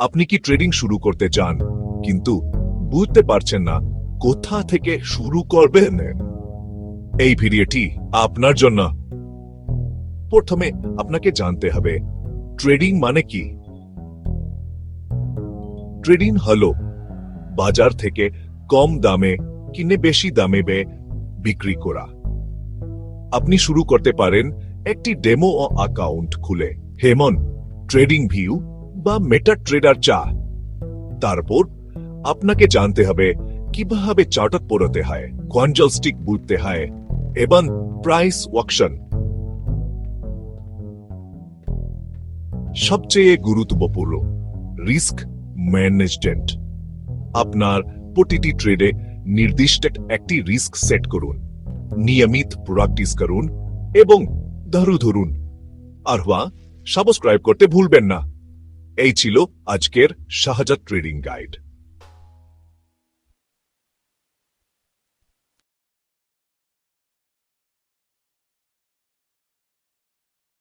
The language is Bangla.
আপনি কি ট্রেডিং শুরু করতে চান? কিন্তু বুঝতে পারছেন না, কোথা থেকে শুরু করবেন? এই ভিডিওটি আপনার জন্য। প্রথমে আপনাকে জানতে হবে ট্রেডিং মানে কি? ট্রেডিং হলো বাজার থেকে কম দামে কিনে বেশি দামে বে বিক্রি করা। আপনি শুরু করতে পারেন একটি ডেমো অ্যাকাউন্ট খুলে। হেমন ট্রেডিং ভিউ বা মেটা ট্রেডার চা। তারপর আপনাকে জানতে হবে, কীভাবে চার্টার পড়তে হয় কোয়াঞ্জল স্টিক বুঝতে হয়, এবং প্রাইস ওয়াকশন সবচেয়ে গুরুত্বপূর্ণ রিস্ক ম্যানেজমেন্ট আপনার প্রতিটি ট্রেডে নির্দিষ্ট একটি রিস্ক সেট করুন, নিয়মিত প্র্যাকটিস করুন, এবং ধরু ধরুন। আর হওয়া সাবস্ক্রাইব করতে ভুলবেন না। এই ছিল আজকের শাহজাদ ট্রেডিং গাইড।